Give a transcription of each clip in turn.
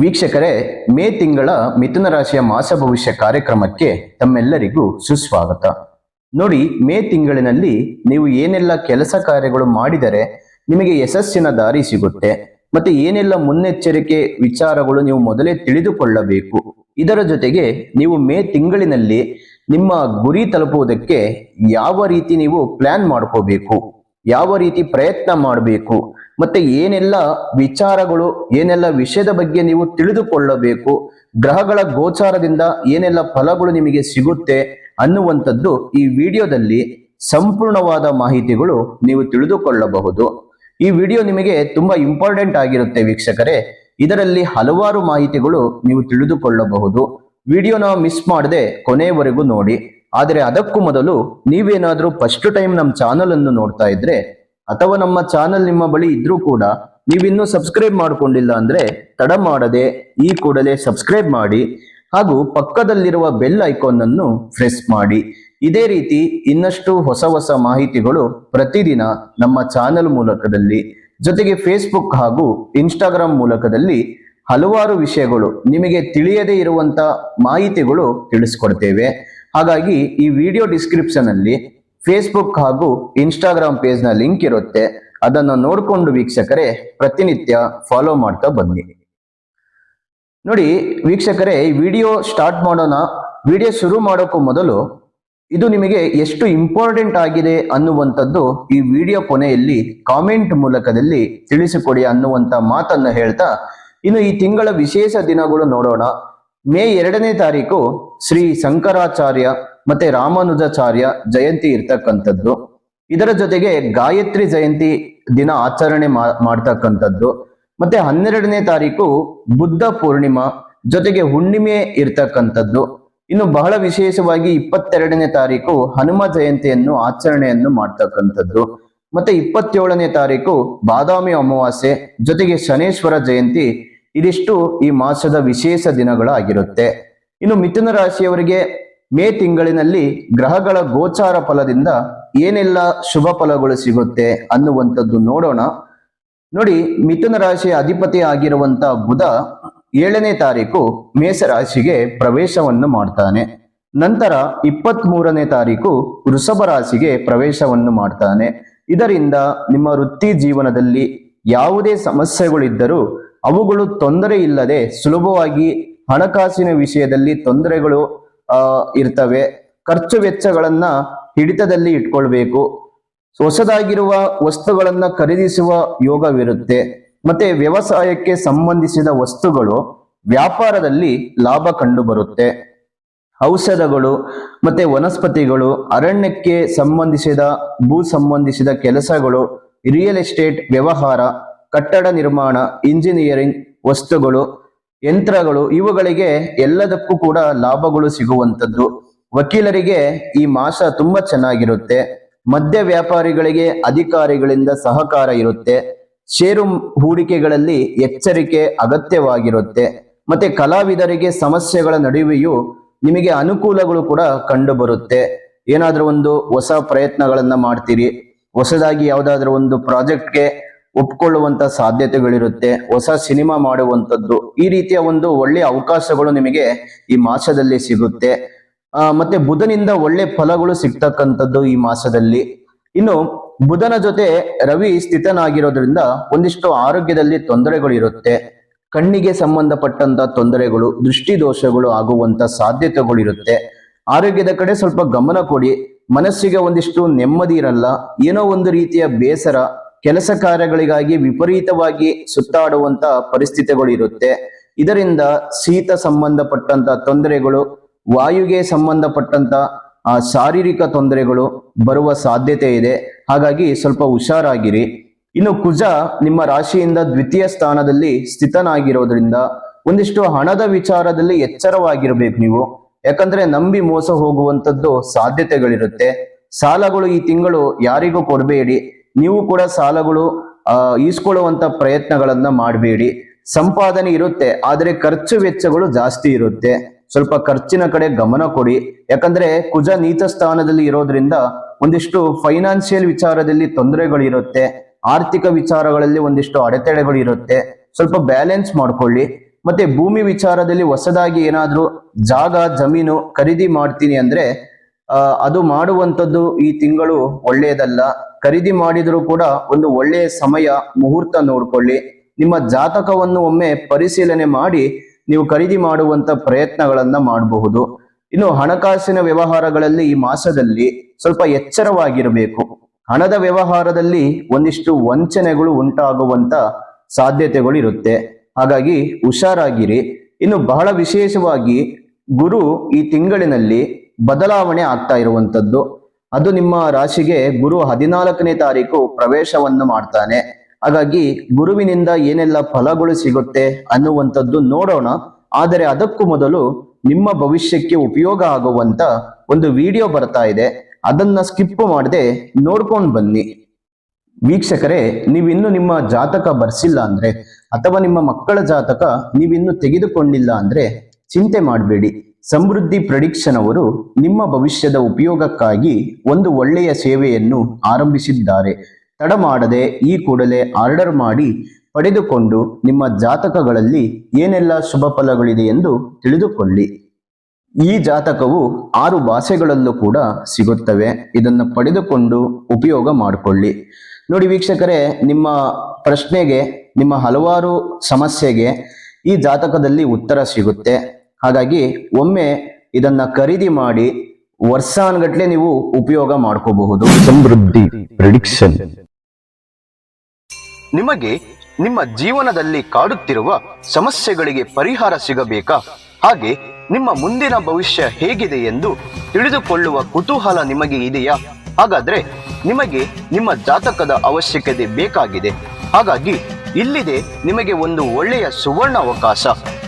ವೀಕ್ಷಕರೇ, ಮೇ ತಿಂಗಳ ಮಿಥುನ ರಾಶಿಯ ಮಾಸ ಭವಿಷ್ಯ ಕಾರ್ಯಕ್ರಮಕ್ಕೆ ತಮ್ಮೆಲ್ಲರಿಗೂ ಸುಸ್ವಾಗತ. ನೋಡಿ, ಮೇ ತಿಂಗಳಿನಲ್ಲಿ ನೀವು ಏನೆಲ್ಲ ಕೆಲಸ ಕಾರ್ಯಗಳು ಮಾಡಿದರೆ ನಿಮಗೆ ಯಶಸ್ಸಿನ ದಾರಿ ಸಿಗುತ್ತೆ. ಮತ್ತೆ ಏನೆಲ್ಲ ಮುನ್ನೆಚ್ಚರಿಕೆ ವಿಚಾರಗಳು ನೀವು ಮೊದಲೇ ತಿಳಿದುಕೊಳ್ಳಬೇಕು. ಇದರ ಜೊತೆಗೆ ನೀವು ಮೇ ತಿಂಗಳಿನಲ್ಲಿ ನಿಮ್ಮ ಗುರಿ ತಲುಪುವುದಕ್ಕೆ ಯಾವ ರೀತಿ ನೀವು ಪ್ಲಾನ್ ಮಾಡ್ಕೋಬೇಕು, ಯಾವ ರೀತಿ ಪ್ರಯತ್ನ ಮಾಡಬೇಕು ಮತ್ತೆ ಏನೆಲ್ಲ ವಿಚಾರಗಳು, ಏನೆಲ್ಲ ವಿಷಯದ ಬಗ್ಗೆ ನೀವು ತಿಳಿದುಕೊಳ್ಳಬೇಕು, ಗ್ರಹಗಳ ಗೋಚಾರದಿಂದ ಏನೆಲ್ಲ ಫಲಗಳು ನಿಮಗೆ ಸಿಗುತ್ತೆ ಅನ್ನುವಂಥದ್ದು ಈ ವಿಡಿಯೋದಲ್ಲಿ ಸಂಪೂರ್ಣವಾದ ಮಾಹಿತಿಗಳು ನೀವು ತಿಳಿದುಕೊಳ್ಳಬಹುದು. ಈ ವಿಡಿಯೋ ನಿಮಗೆ ತುಂಬಾ ಇಂಪಾರ್ಟೆಂಟ್ ಆಗಿರುತ್ತೆ ವೀಕ್ಷಕರೇ. ಇದರಲ್ಲಿ ಹಲವಾರು ಮಾಹಿತಿಗಳು ನೀವು ತಿಳಿದುಕೊಳ್ಳಬಹುದು. ವಿಡಿಯೋನ ಮಿಸ್ ಮಾಡದೆ ಕೊನೆಯವರೆಗೂ ನೋಡಿ. ಆದರೆ ಅದಕ್ಕೂ ಮೊದಲು ನೀವೇನಾದರೂ ಫಸ್ಟ್ ಟೈಮ್ ನಮ್ಮ ಚಾನಲ್ ಅನ್ನು ನೋಡ್ತಾ ಇದ್ರೆ ಅಥವಾ ನಮ್ಮ ಚಾನಲ್ ನಿಮ್ಮ ಬಳಿ ಇದ್ರೂ ಕೂಡ ನೀವಿನ್ನೂ ಸಬ್ಸ್ಕ್ರೈಬ್ ಮಾಡಿಕೊಂಡಿಲ್ಲ ಅಂದ್ರೆ ತಡ ಮಾಡದೆ ಈ ಕೂಡಲೇ ಸಬ್ಸ್ಕ್ರೈಬ್ ಮಾಡಿ ಹಾಗೂ ಪಕ್ಕದಲ್ಲಿರುವ ಬೆಲ್ ಐಕಾನ್ ಅನ್ನು ಪ್ರೆಸ್ ಮಾಡಿ. ಇದೇ ರೀತಿ ಇನ್ನಷ್ಟು ಹೊಸ ಹೊಸ ಮಾಹಿತಿಗಳು ಪ್ರತಿದಿನ ನಮ್ಮ ಚಾನೆಲ್ ಮೂಲಕದಲ್ಲಿ, ಜೊತೆಗೆ ಫೇಸ್ಬುಕ್ ಹಾಗೂ ಇನ್ಸ್ಟಾಗ್ರಾಮ್ ಮೂಲಕದಲ್ಲಿ ಹಲವಾರು ವಿಷಯಗಳು ನಿಮಗೆ ತಿಳಿಯದೇ ಇರುವಂತ ಮಾಹಿತಿಗಳು ತಿಳಿಸ್ಕೊಡ್ತೇವೆ. ಹಾಗಾಗಿ ಈ ವಿಡಿಯೋ ಡಿಸ್ಕ್ರಿಪ್ಷನ್ ಅಲ್ಲಿ ಫೇಸ್ಬುಕ್ ಹಾಗೂ ಇನ್ಸ್ಟಾಗ್ರಾಮ್ ಪೇಜ್ನ ಲಿಂಕ್ ಇರುತ್ತೆ. ಅದನ್ನು ನೋಡಿಕೊಂಡು ವೀಕ್ಷಕರೇ, ಪ್ರತಿನಿತ್ಯ ಫಾಲೋ ಮಾಡ್ತಾ ಬನ್ನಿ. ನೋಡಿ, ವೀಕ್ಷಕರೇ ವಿಡಿಯೋ ಸ್ಟಾರ್ಟ್ ಮಾಡೋಣ. ವಿಡಿಯೋ ಶುರು ಮಾಡೋಕ್ಕೂ ಮೊದಲು ಇದು ನಿಮಗೆ ಎಷ್ಟು ಇಂಪಾರ್ಟೆಂಟ್ ಆಗಿದೆ ಅನ್ನುವಂಥದ್ದು ಈ ವಿಡಿಯೋ ಕೊನೆಯಲ್ಲಿ ಕಾಮೆಂಟ್ ಮೂಲಕದಲ್ಲಿ ತಿಳಿಸಿಕೊಡಿ ಅನ್ನುವಂಥ ಮಾತನ್ನು ಹೇಳ್ತಾ, ಇನ್ನು ಈ ತಿಂಗಳ ವಿಶೇಷ ದಿನಗಳು ನೋಡೋಣ. ಮೇ ಎರಡನೇ ತಾರೀಕು ಶ್ರೀ ಶಂಕರಾಚಾರ್ಯ ಮತ್ತೆ ರಾಮಾನುಜಾಚಾರ್ಯ ಜಯಂತಿ ಇರ್ತಕ್ಕಂಥದ್ದು. ಇದರ ಜೊತೆಗೆ ಗಾಯತ್ರಿ ಜಯಂತಿ ದಿನ ಆಚರಣೆ ಮಾಡ್ತಕ್ಕಂಥದ್ದು. ಮತ್ತೆ ಹನ್ನೆರಡನೇ ತಾರೀಕು ಬುದ್ಧ ಪೂರ್ಣಿಮಾ ಜೊತೆಗೆ ಹುಣ್ಣಿಮೆ ಇರ್ತಕ್ಕಂಥದ್ದು. ಇನ್ನು ಬಹಳ ವಿಶೇಷವಾಗಿ ಇಪ್ಪತ್ತೆರಡನೇ ತಾರೀಕು ಹನುಮ ಜಯಂತಿಯನ್ನು ಆಚರಣೆಯನ್ನು ಮಾಡ್ತಕ್ಕಂಥದ್ದು. ಮತ್ತೆ ಇಪ್ಪತ್ತೇಳನೇ ತಾರೀಕು ಬಾದಾಮಿ ಅಮಾವಾಸ್ಯೆ ಜೊತೆಗೆ ಶನೇಶ್ವರ ಜಯಂತಿ ಇದಿಷ್ಟು ಈ ಮಾಸದ ವಿಶೇಷ ದಿನಗಳಾಗಿರುತ್ತೆ. ಇನ್ನು ಮಿಥುನ ರಾಶಿಯವರಿಗೆ ಮೇ ತಿಂಗಳಿನಲ್ಲಿ ಗ್ರಹಗಳ ಗೋಚಾರ ಫಲದಿಂದ ಏನೆಲ್ಲ ಶುಭ ಫಲಗಳು ಸಿಗುತ್ತೆ ಅನ್ನುವಂಥದ್ದು ನೋಡೋಣ. ನೋಡಿ, ಮಿಥುನ ರಾಶಿಯ ಅಧಿಪತಿ ಆಗಿರುವಂತ ಬುಧ ಏಳನೇ ತಾರೀಕು ಮೇಷ ರಾಶಿಗೆ ಪ್ರವೇಶವನ್ನು ಮಾಡ್ತಾನೆ. ನಂತರ ಇಪ್ಪತ್ತ್ ಮೂರನೇ ತಾರೀಕು ವೃಷಭ ರಾಶಿಗೆ ಪ್ರವೇಶವನ್ನು ಮಾಡ್ತಾನೆ. ಇದರಿಂದ ನಿಮ್ಮ ವೃತ್ತಿ ಜೀವನದಲ್ಲಿ ಯಾವುದೇ ಸಮಸ್ಯೆಗಳಿದ್ದರೂ ಅವುಗಳು ತೊಂದರೆ ಇಲ್ಲದೆ ಸುಲಭವಾಗಿ ಹಣಕಾಸಿನ ವಿಷಯದಲ್ಲಿ ತೊಂದರೆಗಳು ಇರ್ತವೆ. ಖರ್ಚು ವೆಚ್ಚಗಳನ್ನ ಹಿಡಿತದಲ್ಲಿ ಇಟ್ಕೊಳ್ಬೇಕು. ಹೊಸದಾಗಿರುವ ವಸ್ತುಗಳನ್ನ ಖರೀದಿಸುವ ಯೋಗವಿರುತ್ತೆ. ಮತ್ತೆ ವ್ಯವಸಾಯಕ್ಕೆ ಸಂಬಂಧಿಸಿದ ವಸ್ತುಗಳು ವ್ಯಾಪಾರದಲ್ಲಿ ಲಾಭ ಕಂಡು ಬರುತ್ತೆ ಔಷಧಗಳು ಮತ್ತೆ ವನಸ್ಪತಿಗಳು, ಅರಣ್ಯಕ್ಕೆ ಸಂಬಂಧಿಸಿದ, ಭೂ ಸಂಬಂಧಿಸಿದ ಕೆಲಸಗಳು ರಿಯಲ್ ಎಸ್ಟೇಟ್ ವ್ಯವಹಾರ, ಕಟ್ಟಡ ನಿರ್ಮಾಣ ಇಂಜಿನಿಯರಿಂಗ್ ವಸ್ತುಗಳು ಯಂತ್ರಗಳು ಇವುಗಳಿಗೆ ಎಲ್ಲದಕ್ಕೂ ಕೂಡ ಲಾಭಗಳು ಸಿಗುವಂಥದ್ದು. ವಕೀಲರಿಗೆ ಈ ಮಾಸ ತುಂಬಾ ಚೆನ್ನಾಗಿರುತ್ತೆ. ಮದ್ಯ ವ್ಯಾಪಾರಿಗಳಿಗೆ ಅಧಿಕಾರಿಗಳಿಂದ ಸಹಕಾರ ಇರುತ್ತೆ. ಷೇರು ಹೂಡಿಕೆಗಳಲ್ಲಿ ಎಚ್ಚರಿಕೆ ಅಗತ್ಯವಾಗಿರುತ್ತೆ. ಮತ್ತೆ ಕಲಾವಿದರಿಗೆ ಸಮಸ್ಯೆಗಳ ನಡುವೆಯೂ ನಿಮಗೆ ಅನುಕೂಲಗಳು ಕೂಡ ಕಂಡು ಬರುತ್ತೆ ಏನಾದ್ರೂ ಒಂದು ಹೊಸ ಪ್ರಯತ್ನಗಳನ್ನ ಮಾಡ್ತೀರಿ. ಹೊಸದಾಗಿ ಯಾವ್ದಾದ್ರು ಒಂದು ಪ್ರಾಜೆಕ್ಟ್ಗೆ ಒಪ್ಕೊಳ್ಳುವಂತ ಸಾಧ್ಯತೆಗಳಿರುತ್ತೆ, ಹೊಸ ಸಿನಿಮಾ ಮಾಡುವಂತದ್ದು ಈ ರೀತಿಯ ಒಂದು ಒಳ್ಳೆ ಅವಕಾಶಗಳು ನಿಮಗೆ ಈ ಮಾಸದಲ್ಲಿ ಸಿಗುತ್ತೆ. ಮತ್ತೆ ಬುಧನಿಂದ ಒಳ್ಳೆ ಫಲಗಳು ಸಿಗ್ತಕ್ಕಂಥದ್ದು ಈ ಮಾಸದಲ್ಲಿ. ಇನ್ನು ಬುಧನ ಜೊತೆ ರವಿ ಸ್ಥಿತನಾಗಿರೋದ್ರಿಂದ ಒಂದಿಷ್ಟು ಆರೋಗ್ಯದಲ್ಲಿ ತೊಂದರೆಗಳು ಇರುತ್ತೆ ಕಣ್ಣಿಗೆ ಸಂಬಂಧಪಟ್ಟಂತ ತೊಂದರೆಗಳು ದೃಷ್ಟಿ ದೋಷಗಳು ಆಗುವಂತ ಸಾಧ್ಯತೆಗಳು ಇರುತ್ತೆ ಆರೋಗ್ಯದ ಕಡೆ ಸ್ವಲ್ಪ ಗಮನ ಕೊಡಿ, ಮನಸ್ಸಿಗೆ ಒಂದಿಷ್ಟು ನೆಮ್ಮದಿ ಇರಲ್ಲ, ಏನೋ ಒಂದು ರೀತಿಯ ಬೇಸರ ಕೆಲಸ ಕಾರ್ಯಗಳಿಗಾಗಿ ವಿಪರೀತವಾಗಿ ಸುತ್ತಾಡುವಂತ ಪರಿಸ್ಥಿತಿಗಳು ಇರುತ್ತೆ ಇದರಿಂದ ಶೀತ ಸಂಬಂಧಪಟ್ಟಂತ ತೊಂದರೆಗಳು, ವಾಯುಗೆ ಸಂಬಂಧಪಟ್ಟಂತ, ಆ, ಶಾರೀರಿಕ ತೊಂದರೆಗಳು ಬರುವ ಸಾಧ್ಯತೆ ಇದೆ. ಹಾಗಾಗಿ ಸ್ವಲ್ಪ ಹುಷಾರಾಗಿರಿ. ಇನ್ನು ಕುಜ ನಿಮ್ಮ ರಾಶಿಯಿಂದ ದ್ವಿತೀಯ ಸ್ಥಾನದಲ್ಲಿ ಸ್ಥಿತನಾಗಿರೋದ್ರಿಂದ ಒಂದಿಷ್ಟು ಹಣದ ವಿಚಾರದಲ್ಲಿ ಎಚ್ಚರವಾಗಿರ್ಬೇಕು ನೀವು. ಯಾಕಂದ್ರೆ ನಂಬಿ ಮೋಸ ಹೋಗುವಂಥದ್ದು ಸಾಧ್ಯತೆಗಳಿರುತ್ತೆ. ಸಾಲಗಳು ಈ ತಿಂಗಳು ಯಾರಿಗೂ ಕೊಡಬೇಡಿ. ನೀವು ಕೂಡ ಸಾಲಗಳು ಈಸ್ಕೊಳ್ಳುವಂತ ಪ್ರಯತ್ನಗಳನ್ನ ಮಾಡಬೇಡಿ. ಸಂಪಾದನೆ ಇರುತ್ತೆ, ಆದ್ರೆ ಖರ್ಚು ವೆಚ್ಚಗಳು ಜಾಸ್ತಿ ಇರುತ್ತೆ. ಸ್ವಲ್ಪ ಖರ್ಚಿನ ಕಡೆ ಗಮನ ಕೊಡಿ. ಯಾಕಂದ್ರೆ ಕುಜ ನೀತ ಸ್ಥಾನದಲ್ಲಿ ಇರೋದ್ರಿಂದ ಒಂದಿಷ್ಟು ಫೈನಾನ್ಷಿಯಲ್ ವಿಚಾರದಲ್ಲಿ ತೊಂದರೆಗಳಿರುತ್ತೆ, ಆರ್ಥಿಕ ವಿಚಾರಗಳಲ್ಲಿ ಒಂದಿಷ್ಟು ಅಡೆತಡೆಗಳು ಇರುತ್ತೆ ಸ್ವಲ್ಪ ಬ್ಯಾಲೆನ್ಸ್ ಮಾಡ್ಕೊಳ್ಳಿ. ಮತ್ತೆ ಭೂಮಿ ವಿಚಾರದಲ್ಲಿ ಹೊಸದಾಗಿ ಏನಾದ್ರೂ ಜಾಗ, ಜಮೀನು ಖರೀದಿ ಮಾಡ್ತೀನಿ ಅಂದ್ರೆ ಅದು ಮಾಡುವಂಥದ್ದು ಈ ತಿಂಗಳು ಒಳ್ಳೆಯದಲ್ಲ. ಖರೀದಿ ಮಾಡಿದರೂ ಕೂಡ ಒಂದು ಒಳ್ಳೆಯ ಸಮಯ ಮುಹೂರ್ತ ನೋಡ್ಕೊಳ್ಳಿ. ನಿಮ್ಮ ಜಾತಕವನ್ನು ಒಮ್ಮೆ ಪರಿಶೀಲನೆ ಮಾಡಿ ನೀವು ಖರೀದಿ ಮಾಡುವಂತ ಪ್ರಯತ್ನಗಳನ್ನ ಮಾಡಬಹುದು. ಇನ್ನು ಹಣಕಾಸಿನ ವ್ಯವಹಾರಗಳಲ್ಲಿ ಈ ಮಾಸದಲ್ಲಿ ಸ್ವಲ್ಪ ಎಚ್ಚರವಾಗಿರಬೇಕು. ಹಣದ ವ್ಯವಹಾರದಲ್ಲಿ ಒಂದಿಷ್ಟು ವಂಚನೆಗಳು ಉಂಟಾಗುವಂತ ಸಾಧ್ಯತೆಗಳು ಇರುತ್ತೆ. ಹಾಗಾಗಿ ಹುಷಾರಾಗಿರಿ. ಇನ್ನು ಬಹಳ ವಿಶೇಷವಾಗಿ ಗುರು ಈ ತಿಂಗಳಿನಲ್ಲಿ ಬದಲಾವಣೆ ಆಗ್ತಾ ಇರುವಂತದ್ದು ಅದು ನಿಮ್ಮ ರಾಶಿಗೆ ಗುರು ಹದಿನಾಲ್ಕನೇ ತಾರೀಕು ಪ್ರವೇಶವನ್ನು ಮಾಡ್ತಾನೆ. ಹಾಗಾಗಿ ಗುರುವಿನಿಂದ ಏನೆಲ್ಲ ಫಲಗಳು ಸಿಗುತ್ತೆ ಅನ್ನುವಂಥದ್ದು ನೋಡೋಣ. ಆದರೆ ಅದಕ್ಕೂ ಮೊದಲು ನಿಮ್ಮ ಭವಿಷ್ಯಕ್ಕೆ ಉಪಯೋಗ ಆಗುವಂತ ಒಂದು ವಿಡಿಯೋ ಬರ್ತಾ ಇದೆ. ಅದನ್ನ ಸ್ಕಿಪ್ ಮಾಡದೆ ನೋಡ್ಕೊಂಡು ಬನ್ನಿ. ವೀಕ್ಷಕರೇ, ನೀವಿನ್ನು ನಿಮ್ಮ ಜಾತಕ ಬರ್ಸಿಲ್ಲ ಅಂದ್ರೆ ಅಥವಾ ನಿಮ್ಮ ಮಕ್ಕಳ ಜಾತಕ ನೀವಿನ್ನು ತೆಗೆದುಕೊಂಡಿಲ್ಲ ಅಂದ್ರೆ ಚಿಂತೆ ಮಾಡಬೇಡಿ. ಸಮೃದ್ಧಿ ಪ್ರಡಿಕ್ಷನ್ ಅವರು ನಿಮ್ಮ ಭವಿಷ್ಯದ ಉಪಯೋಗಕ್ಕಾಗಿ ಒಂದು ಒಳ್ಳೆಯ ಸೇವೆಯನ್ನು ಆರಂಭಿಸಿದ್ದಾರೆ. ತಡ ಮಾಡದೆ ಈ ಕೂಡಲೇ ಆರ್ಡರ್ ಮಾಡಿ ಪಡೆದುಕೊಂಡು ನಿಮ್ಮ ಜಾತಕಗಳಲ್ಲಿ ಏನೆಲ್ಲ ಶುಭ ಫಲಗಳಿದೆ ಎಂದು ತಿಳಿದುಕೊಳ್ಳಿ. ಈ ಜಾತಕವು ಆರು ಭಾಷೆಗಳಲ್ಲೂ ಕೂಡ ಸಿಗುತ್ತವೆ. ಇದನ್ನು ಪಡೆದುಕೊಂಡು ಉಪಯೋಗ ಮಾಡಿಕೊಳ್ಳಿ. ನೋಡಿ ವೀಕ್ಷಕರೇ, ನಿಮ್ಮ ಪ್ರಶ್ನೆಗೆ, ನಿಮ್ಮ ಹಲವಾರು ಸಮಸ್ಯೆಗೆ ಈ ಜಾತಕದಲ್ಲಿ ಉತ್ತರ ಸಿಗುತ್ತೆ. ಹಾಗಾಗಿ ಒಮ್ಮೆ ಇದನ್ನ ಖರೀದಿ ಮಾಡಿ ವರ್ಷಾನ್ಗಟ್ಲೆ ನೀವು ಉಪಯೋಗ ಮಾಡ್ಕೋಬಹುದು. ಸಮೃದ್ಧಿ ಪ್ರಿಡಿಕ್ಷನ್ ನಿಮಗೆ ನಿಮ್ಮ ಜೀವನದಲ್ಲಿ ಕಾಡುತ್ತಿರುವ ಸಮಸ್ಯೆಗಳಿಗೆ ಪರಿಹಾರ ಸಿಗಬೇಕಾ? ಹಾಗೆ ನಿಮ್ಮ ಮುಂದಿನ ಭವಿಷ್ಯ ಹೇಗಿದೆ ಎಂದು ತಿಳಿದುಕೊಳ್ಳುವ ಕುತೂಹಲ ನಿಮಗೆ ಇದೆಯಾ? ಹಾಗಾದ್ರೆ ನಿಮಗೆ ನಿಮ್ಮ ಜಾತಕದ ಅವಶ್ಯಕತೆ ಬೇಕಾಗಿದೆ. ಹಾಗಾಗಿ ಇಲ್ಲಿದೆ ನಿಮಗೆ ಒಂದು ಒಳ್ಳೆಯ ಸುವರ್ಣ ಅವಕಾಶ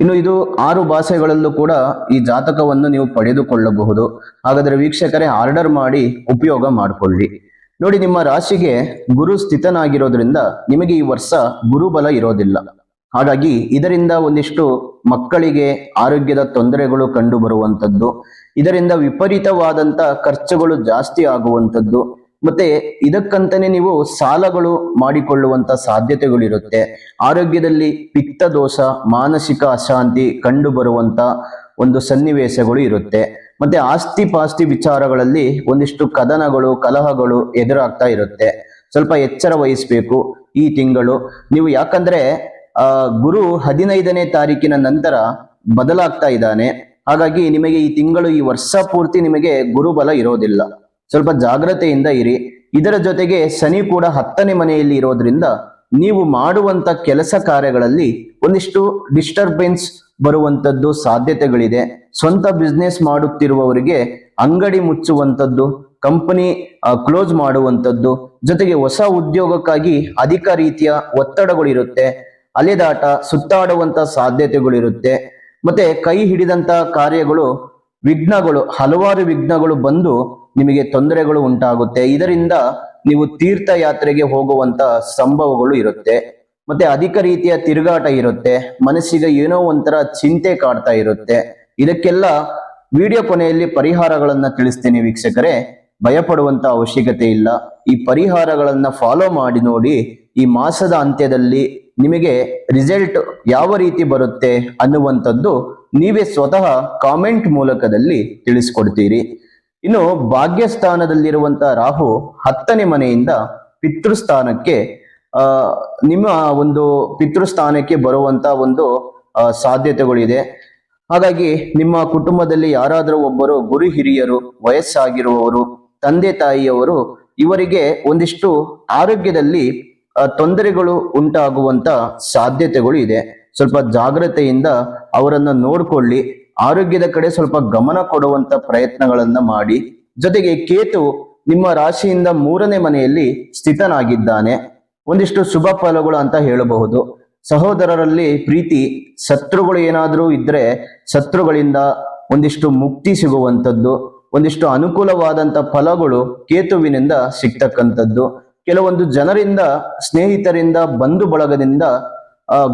ಇನ್ನು ಇದು ಆರು ಭಾಷೆಗಳಲ್ಲೂ ಕೂಡ ಈ ಜಾತಕವನ್ನು ನೀವು ಪಡೆದುಕೊಳ್ಳಬಹುದು. ಹಾಗಾದ್ರೆ ವೀಕ್ಷಕರೇ, ಆರ್ಡರ್ ಮಾಡಿ ಉಪಯೋಗ ಮಾಡಿಕೊಳ್ಳಿ. ನೋಡಿ, ನಿಮ್ಮ ರಾಶಿಗೆ ಗುರು ಸ್ಥಿತನಾಗಿರೋದ್ರಿಂದ ನಿಮಗೆ ಈ ವರ್ಷ ಗುರುಬಲ ಇರೋದಿಲ್ಲ. ಹಾಗಾಗಿ ಇದರಿಂದ ಒಂದಿಷ್ಟು ಮಕ್ಕಳಿಗೆ ಆರೋಗ್ಯದ ತೊಂದರೆಗಳು ಕಂಡು ಬರುವಂತದ್ದು ಇದರಿಂದ ವಿಪರೀತವಾದಂತ ಖರ್ಚುಗಳು ಜಾಸ್ತಿ ಆಗುವಂತದ್ದು ಮತ್ತೆ ಇದಕ್ಕಂತಾನೆ ನೀವು ಸಾಲಗಳು ಮಾಡಿಕೊಳ್ಳುವಂತ ಸಾಧ್ಯತೆಗಳಿರುತ್ತೆ. ಆರೋಗ್ಯದಲ್ಲಿ ಪಿತ್ತ ದೋಷ, ಮಾನಸಿಕ ಅಶಾಂತಿ ಕಂಡು ಬರುವಂತ ಒಂದು ಸನ್ನಿವೇಶಗಳು ಇರುತ್ತೆ. ಮತ್ತೆ ಆಸ್ತಿ ಪಾಸ್ತಿ ವಿಚಾರಗಳಲ್ಲಿ ಒಂದಿಷ್ಟು ಕದನಗಳು, ಕಲಹಗಳು ಎದುರಾಗ್ತಾ ಇರುತ್ತೆ. ಸ್ವಲ್ಪ ಎಚ್ಚರ ವಹಿಸ್ಬೇಕು ಈ ತಿಂಗಳು. ನೀವು ಯಾಕಂದ್ರೆ, ಆ, ಗುರು ಹದಿನೈದನೇ ತಾರೀಕಿನ ನಂತರ ಬದಲಾಗ್ತಾ ಇದ್ದಾನೆ. ಹಾಗಾಗಿ ನಿಮಗೆ ಈ ತಿಂಗಳು, ಈ ವರ್ಷ ಪೂರ್ತಿ ನಿಮಗೆ ಗುರುಬಲ ಇರೋದಿಲ್ಲ. ಸ್ವಲ್ಪ ಜಾಗ್ರತೆಯಿಂದ ಇರಿ. ಇದರ ಜೊತೆಗೆ ಶನಿ ಕೂಡ ಹತ್ತನೇ ಮನೆಯಲ್ಲಿ ಇರೋದ್ರಿಂದ ನೀವು ಮಾಡುವಂತ ಕೆಲಸ ಕಾರ್ಯಗಳಲ್ಲಿ ಒಂದಿಷ್ಟು ಡಿಸ್ಟರ್ಬೆನ್ಸ್ ಬರುವಂತದ್ದು ಸಾಧ್ಯತೆಗಳಿದೆ. ಸ್ವಂತ ಬಿಸ್ನೆಸ್ ಮಾಡುತ್ತಿರುವವರಿಗೆ ಅಂಗಡಿ ಮುಚ್ಚುವಂಥದ್ದು ಕಂಪನಿ ಕ್ಲೋಸ್ ಮಾಡುವಂಥದ್ದು ಜೊತೆಗೆ ಹೊಸ ಉದ್ಯೋಗಕ್ಕಾಗಿ ಅಧಿಕ ರೀತಿಯ ಒತ್ತಡಗಳಿರುತ್ತೆ. ಅಲೆದಾಟ, ಸುತ್ತಾಡುವಂತ ಸಾಧ್ಯತೆಗಳಿರುತ್ತೆ. ಮತ್ತೆ ಕೈ ಹಿಡಿದಂತ ಕಾರ್ಯಗಳು, ವಿಘ್ನಗಳು, ಹಲವಾರು ವಿಘ್ನಗಳು ಬಂದು ನಿಮಗೆ ತೊಂದರೆಗಳು ಉಂಟಾಗುತ್ತೆ. ಇದರಿಂದ ನೀವು ತೀರ್ಥಯಾತ್ರೆಗೆ ಹೋಗುವಂತ ಸಂಭವಗಳು ಇರುತ್ತೆ. ಮತ್ತೆ ಅಧಿಕ ರೀತಿಯ ತಿರುಗಾಟ ಇರುತ್ತೆ. ಮನಸ್ಸಿಗೆ ಏನೋ ಒಂಥರ ಚಿಂತೆ ಕಾಡ್ತಾ ಇರುತ್ತೆ. ಇದಕ್ಕೆಲ್ಲ ವಿಡಿಯೋ ಕೊನೆಯಲ್ಲಿ ಪರಿಹಾರಗಳನ್ನ ತಿಳಿಸ್ತೀನಿ ವೀಕ್ಷಕರೇ. ಭಯಪಡುವಂತ ಅವಶ್ಯಕತೆ ಇಲ್ಲ. ಈ ಪರಿಹಾರಗಳನ್ನ ಫಾಲೋ ಮಾಡಿ ನೋಡಿ ಈ ಮಾಸದ ಅಂತ್ಯದಲ್ಲಿ ನಿಮಗೆ ರಿಸಲ್ಟ್ ಯಾವ ರೀತಿ ಬರುತ್ತೆ ಅನ್ನುವಂಥದ್ದು ನೀವೇ ಸ್ವತಃ ಕಾಮೆಂಟ್ ಮೂಲಕದಲ್ಲಿ ತಿಳಿಸ್ಕೊಡ್ತೀರಿ. ಇನ್ನು ಭಾಗ್ಯಸ್ಥಾನದಲ್ಲಿರುವಂತಹ ರಾಹು ಹತ್ತನೇ ಮನೆಯಿಂದ ಪಿತೃಸ್ಥಾನಕ್ಕೆ, ಆ, ನಿಮ್ಮ ಒಂದು ಪಿತೃಸ್ಥಾನಕ್ಕೆ ಬರುವಂತ ಒಂದು ಸಾಧ್ಯತೆಗಳಿದೆ. ಹಾಗಾಗಿ ನಿಮ್ಮ ಕುಟುಂಬದಲ್ಲಿ ಯಾರಾದರೂ ಒಬ್ಬರು ಗುರು ಹಿರಿಯರು, ವಯಸ್ಸಾಗಿರುವವರು, ತಂದೆ ತಾಯಿಯವರು, ಇವರಿಗೆ ಒಂದಿಷ್ಟು ಆರೋಗ್ಯದಲ್ಲಿ ತೊಂದರೆಗಳು ಉಂಟಾಗುವಂತ ಸಾಧ್ಯತೆಗಳು ಇದೆ. ಸ್ವಲ್ಪ ಜಾಗ್ರತೆಯಿಂದ ಅವರನ್ನು ನೋಡ್ಕೊಳ್ಳಿ. ಆರೋಗ್ಯದ ಕಡೆ ಸ್ವಲ್ಪ ಗಮನ ಕೊಡುವಂತ ಪ್ರಯತ್ನಗಳನ್ನ ಮಾಡಿ. ಜೊತೆಗೆ ಕೇತು ನಿಮ್ಮ ರಾಶಿಯಿಂದ ಮೂರನೇ ಮನೆಯಲ್ಲಿ ಸ್ಥಿತನಾಗಿದ್ದಾನೆ. ಒಂದಿಷ್ಟು ಶುಭ ಫಲಗಳು ಅಂತ ಹೇಳಬಹುದು. ಸಹೋದರರಲ್ಲಿ ಪ್ರೀತಿ, ಶತ್ರುಗಳು ಏನಾದರೂ ಇದ್ರೆ ಶತ್ರುಗಳಿಂದ ಒಂದಿಷ್ಟು ಮುಕ್ತಿ ಸಿಗುವಂಥದ್ದು. ಒಂದಿಷ್ಟು ಅನುಕೂಲವಾದಂತ ಫಲಗಳು ಕೇತುವಿನಿಂದ ಸಿಗ್ತಕ್ಕಂಥದ್ದು. ಕೆಲವೊಂದು ಜನರಿಂದ, ಸ್ನೇಹಿತರಿಂದ, ಬಂಧು ಬಳಗದಿಂದ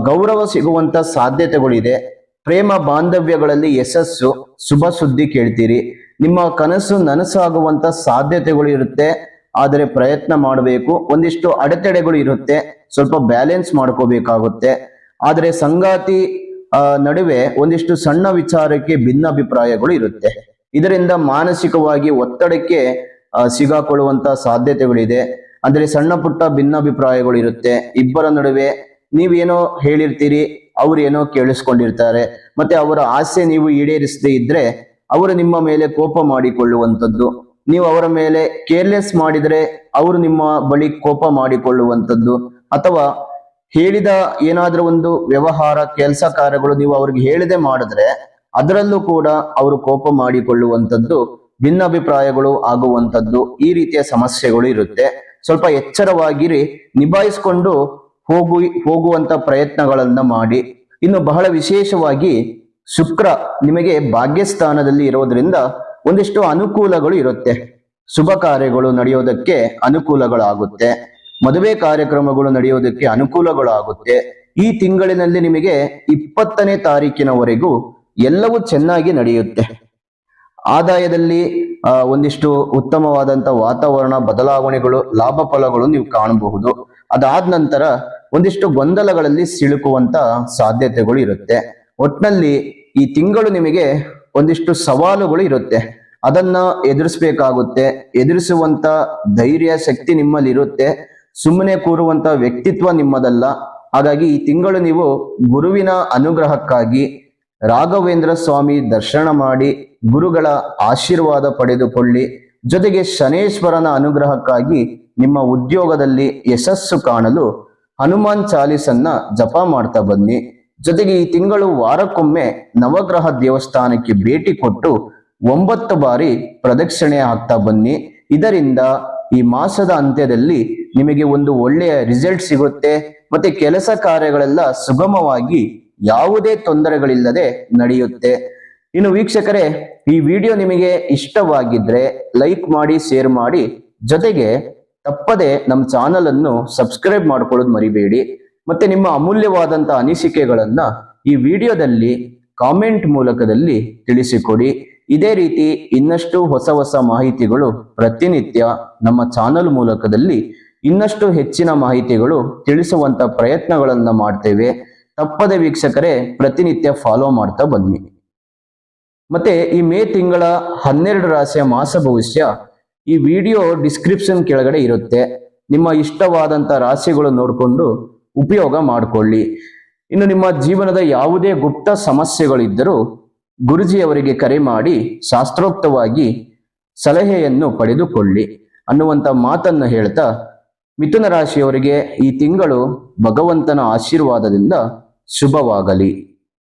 ಗೌರವ ಸಿಗುವಂತ ಸಾಧ್ಯತೆಗಳಿದೆ. ಪ್ರೇಮ ಬಾಂಧವ್ಯಗಳಲ್ಲಿ ಯಶಸ್ಸು ಶುಭ ಸುದ್ದಿ ಕೇಳ್ತೀರಿ. ನಿಮ್ಮ ಕನಸು ನನಸಾಗುವಂತ ಸಾಧ್ಯತೆಗಳು ಇರುತ್ತೆ. ಆದರೆ ಪ್ರಯತ್ನ ಮಾಡಬೇಕು. ಒಂದಿಷ್ಟು ಅಡೆತಡೆಗಳು ಇರುತ್ತೆ. ಸ್ವಲ್ಪ ಬ್ಯಾಲೆನ್ಸ್ ಮಾಡ್ಕೋಬೇಕಾಗುತ್ತೆ. ಆದರೆ ಸಂಗಾತಿ ನಡುವೆ ಒಂದಿಷ್ಟು ಸಣ್ಣ ವಿಚಾರಕ್ಕೆ ಭಿನ್ನಾಭಿಪ್ರಾಯಗಳು ಇರುತ್ತೆ. ಇದರಿಂದ ಮಾನಸಿಕವಾಗಿ ಒತ್ತಡಕ್ಕೆ ಸಿಗಾಕೊಳ್ಳುವಂತ ಸಾಧ್ಯತೆಗಳಿದೆ. ಅಂದ್ರೆ ಸಣ್ಣ ಪುಟ್ಟ ಭಿನ್ನಾಭಿಪ್ರಾಯಗಳು ಇರುತ್ತೆ. ಇಬ್ಬರ ನಡುವೆ ನೀವೇನೋ ಹೇಳಿರ್ತೀರಿ. ಅವ್ರು ಏನೋ ಕೇಳಿಸ್ಕೊಂಡಿರ್ತಾರೆ, ಮತ್ತೆ ಅವರ ಆಸೆ ನೀವು ಈಡೇರಿಸದೇ ಇದ್ರೆ ಅವರು ನಿಮ್ಮ ಮೇಲೆ ಕೋಪ ಮಾಡಿಕೊಳ್ಳುವಂಥದ್ದು. ನೀವು ಅವರ ಮೇಲೆ ಕೇರ್ಲೆಸ್ ಮಾಡಿದ್ರೆ ಅವರು ನಿಮ್ಮ ಬಳಿ ಕೋಪ ಮಾಡಿಕೊಳ್ಳುವಂಥದ್ದು. ಅಥವಾ ಹೇಳಿದ ಏನಾದ್ರೂ ಒಂದು ವ್ಯವಹಾರ, ಕೆಲಸ ಕಾರ್ಯಗಳು ನೀವು ಅವ್ರಿಗೆ ಹೇಳದೆ ಮಾಡಿದ್ರೆ ಅದರಲ್ಲೂ ಕೂಡ ಅವರು ಕೋಪ ಮಾಡಿಕೊಳ್ಳುವಂಥದ್ದು, ಭಿನ್ನಾಭಿಪ್ರಾಯಗಳು ಆಗುವಂಥದ್ದು ಈ ರೀತಿಯ ಸಮಸ್ಯೆಗಳು ಇರುತ್ತೆ. ಸ್ವಲ್ಪ ಎಚ್ಚರವಾಗಿರಿ, ನಿಭಾಯಿಸಿಕೊಂಡು ಹೋಗು, ಹೋಗುವಂತ ಪ್ರಯತ್ನಗಳನ್ನ ಮಾಡಿ. ಇನ್ನು ಬಹಳ ವಿಶೇಷವಾಗಿ ಶುಕ್ರ ನಿಮಗೆ ಭಾಗ್ಯಸ್ಥಾನದಲ್ಲಿ ಇರೋದ್ರಿಂದ ಒಂದಿಷ್ಟು ಅನುಕೂಲಗಳು ಇರುತ್ತೆ. ಶುಭ ಕಾರ್ಯಗಳು ನಡೆಯೋದಕ್ಕೆ ಅನುಕೂಲಗಳಾಗುತ್ತೆ. ಮದುವೆ ಕಾರ್ಯಕ್ರಮಗಳು ನಡೆಯೋದಕ್ಕೆ ಅನುಕೂಲಗಳಾಗುತ್ತೆ. ಈ ತಿಂಗಳಿನಲ್ಲಿ ನಿಮಗೆ ಇಪ್ಪತ್ತನೇ ತಾರೀಕಿನವರೆಗೂ ಎಲ್ಲವೂ ಚೆನ್ನಾಗಿ ನಡೆಯುತ್ತೆ. ಆದಾಯದಲ್ಲಿ ಒಂದಿಷ್ಟು ಉತ್ತಮವಾದಂತ ವಾತಾವರಣ ಬದಲಾವಣೆಗಳು, ಲಾಭ ಫಲಗಳು ನೀವು ಕಾಣಬಹುದು. ಅದಾದ ನಂತರ ಒಂದಿಷ್ಟು ಗೊಂದಲಗಳಲ್ಲಿ ಸಿಲುಕುವಂತ ಸಾಧ್ಯತೆಗಳು ಇರುತ್ತೆ. ಒಟ್ನಲ್ಲಿ ಈ ತಿಂಗಳು ನಿಮಗೆ ಒಂದಿಷ್ಟು ಸವಾಲುಗಳು ಇರುತ್ತೆ. ಅದನ್ನ ಎದುರಿಸ್ಬೇಕಾಗುತ್ತೆ. ಎದುರಿಸುವಂತ ಧೈರ್ಯ, ಶಕ್ತಿ ನಿಮ್ಮಲ್ಲಿ ಇರುತ್ತೆ ಸುಮ್ಮನೆ ಕೂರುವಂತ ವ್ಯಕ್ತಿತ್ವ ನಿಮ್ಮದಲ್ಲ. ಹಾಗಾಗಿ ಈ ತಿಂಗಳು ನೀವು ಗುರುವಿನ ಅನುಗ್ರಹಕ್ಕಾಗಿ ರಾಘವೇಂದ್ರ ಸ್ವಾಮಿ ದರ್ಶನ ಮಾಡಿ, ಗುರುಗಳ ಆಶೀರ್ವಾದ ಪಡೆದುಕೊಳ್ಳಿ. ಜೊತೆಗೆ ಶನೇಶ್ವರನ ಅನುಗ್ರಹಕ್ಕಾಗಿ ನಿಮ್ಮ ಉದ್ಯೋಗದಲ್ಲಿ ಯಶಸ್ಸು ಕಾಣಲು ಹನುಮಾನ್ ಚಾಲೀಸನ್ನ ಜಪ ಮಾಡ್ತಾ ಬನ್ನಿ. ಜೊತೆಗೆ ಈ ತಿಂಗಳು ವಾರಕ್ಕೊಮ್ಮೆ ನವಗ್ರಹ ದೇವಸ್ಥಾನಕ್ಕೆ ಭೇಟಿ ಕೊಟ್ಟು ಒಂಬತ್ತು ಬಾರಿ ಪ್ರದಕ್ಷಿಣೆ ಹಾಕ್ತಾ ಬನ್ನಿ. ಇದರಿಂದ ಈ ಮಾಸದ ಅಂತ್ಯದಲ್ಲಿ ನಿಮಗೆ ಒಂದು ಒಳ್ಳೆಯ ರಿಸಲ್ಟ್ ಸಿಗುತ್ತೆ. ಮತ್ತೆ ಕೆಲಸ ಕಾರ್ಯಗಳೆಲ್ಲ ಸುಗಮವಾಗಿ ಯಾವುದೇ ತೊಂದರೆಗಳಿಲ್ಲದೆ ನಡೆಯುತ್ತೆ. ಇನ್ನು ವೀಕ್ಷಕರೇ, ಈ ವಿಡಿಯೋ ನಿಮಗೆ ಇಷ್ಟವಾಗಿದ್ರೆ ಲೈಕ್ ಮಾಡಿ, ಶೇರ್ ಮಾಡಿ. ಜೊತೆಗೆ ತಪ್ಪದೆ ನಮ್ಮ ಚಾನಲ್ ಅನ್ನು ಸಬ್ಸ್ಕ್ರೈಬ್ ಮಾಡ್ಕೊಳ್ಳೋದು ಮರಿಬೇಡಿ. ಮತ್ತೆ ನಿಮ್ಮ ಅಮೂಲ್ಯವಾದಂತ ಅನಿಸಿಕೆಗಳನ್ನ ಈ ವಿಡಿಯೋದಲ್ಲಿ ಕಾಮೆಂಟ್ ಮೂಲಕದಲ್ಲಿ ತಿಳಿಸಿಕೊಡಿ. ಇದೇ ರೀತಿ ಇನ್ನಷ್ಟು ಹೊಸ ಹೊಸ ಮಾಹಿತಿಗಳು ಪ್ರತಿನಿತ್ಯ ನಮ್ಮ ಚಾನಲ್ ಮೂಲಕದಲ್ಲಿ ಇನ್ನಷ್ಟು ಹೆಚ್ಚಿನ ಮಾಹಿತಿಗಳು ತಿಳಿಸುವಂತ ಪ್ರಯತ್ನಗಳನ್ನ ಮಾಡ್ತೇವೆ. ತಪ್ಪದೆ ವೀಕ್ಷಕರೇ, ಪ್ರತಿನಿತ್ಯ ಫಾಲೋ ಮಾಡ್ತಾ ಬನ್ನಿ. ಮತ್ತೆ ಈ ಮೇ ತಿಂಗಳ ಹನ್ನೆರಡು ರಾಶಿಯ ಮಾಸ ಭವಿಷ್ಯ ಈ ವಿಡಿಯೋ ಡಿಸ್ಕ್ರಿಪ್ಷನ್ ಕೆಳಗಡೆ ಇರುತ್ತೆ. ನಿಮ್ಮ ಇಷ್ಟವಾದಂತ ರಾಶಿಗಳು ನೋಡಿಕೊಂಡು ಉಪಯೋಗ ಮಾಡಿಕೊಳ್ಳಿ. ಇನ್ನು ನಿಮ್ಮ ಜೀವನದ ಯಾವುದೇ ಗುಪ್ತ ಸಮಸ್ಯೆಗಳಿದ್ದರೂ ಗುರುಜಿಯವರಿಗೆ ಕರೆ ಮಾಡಿ ಶಾಸ್ತ್ರೋಕ್ತವಾಗಿ ಸಲಹೆಯನ್ನು ಪಡೆದುಕೊಳ್ಳಿ. ಅನ್ನುವಂತ ಮಾತನ್ನು ಹೇಳ್ತಾ ಮಿಥುನ ರಾಶಿಯವರಿಗೆ ಈ ತಿಂಗಳು ಭಗವಂತನ ಆಶೀರ್ವಾದದಿಂದ ಶುಭವಾಗಲಿ.